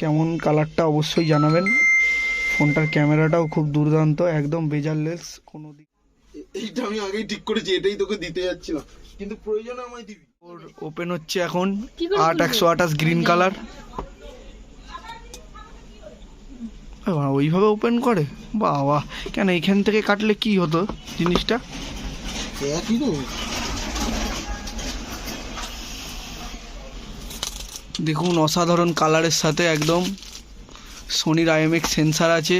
কেমন কালারটা অবশ্যই জানাবেন। ফোনটার ক্যামেরাটাও খুব দুর্দান্ত একদম বেজারলেস কোনো দিক এইটা আমি আগেই ঠিক করেছি এটাই তোকে দিতে যাচ্ছিলাম। কিন্তু প্রয়োজনে আমায় দিবি। ওর ওপেন হচ্ছে এখন কি আট একশো আঠাশ গ্রিন কালার ওইভাবে ওপেন করে? বাবা কেন এইখান থেকে কাটলে কি হতো জিনিসটা? একই তো। দেখুন, অসাধারণ কালারের সাথে একদম সোনির আইএমএক্স সেন্সার আছে।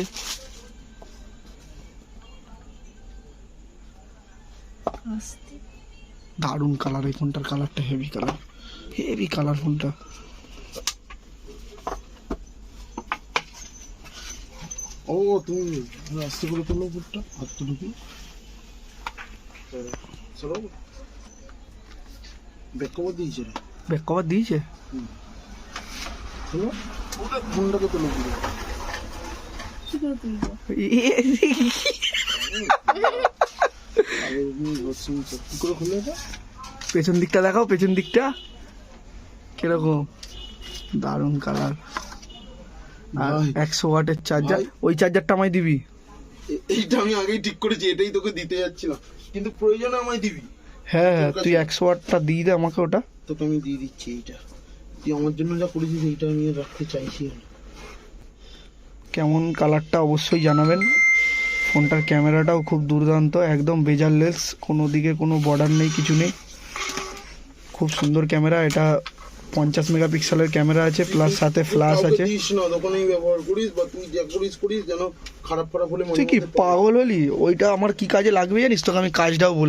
দারুণ কালার এই ফোনটার, কালারটা হেভি কালার। হেভি কালার ফোনটা। ও, তুমি আস্তে করে তোলো উপরটা হাত তো ঢুকি ব্যাক দিয়েছে ব্যাক কভার দিয়েছে। ফোনটাকে তোলো পেছন দিকটা দেখাও পেছন দিকটা। কীরকম? দারুণ কালার আর। একশো ওয়াটের চার্জার ওই চার্জারটা আমায় দিবি? এইটা আমি আগেই ঠিক করেছি এটাই তোকে দিতে যাচ্ছিলাম। কিন্তু প্রয়োজনে আমায় দিবি। হ্যাঁ হ্যাঁ তুই একশো ওয়াটটা দিয়ে দে আমাকে ওটা। তোকে আমি দিয়ে দিচ্ছি এইটা। তুই আমার জন্য যা করেছিস এইটা আমি রাখতে চাইছি। কেমন কালারটা অবশ্যই জানাবেন। ফোনটার ক্যামেরাটাও খুব দুর্দান্ত একদম বেজারলেস কোনো দিকে কোনো বর্ডার নেই কিছু নেই। খুব সুন্দর ক্যামেরা এটা পঞ্চাশ মেগাপিক্সেলের ক্যামেরা আছে প্লাস সাথে ফ্ল্যাশ আছে। তুই কি পাগল হলি? ওইটা আমার কি কাজে লাগবে জানিস? তোকে আমি কাজটাও বলে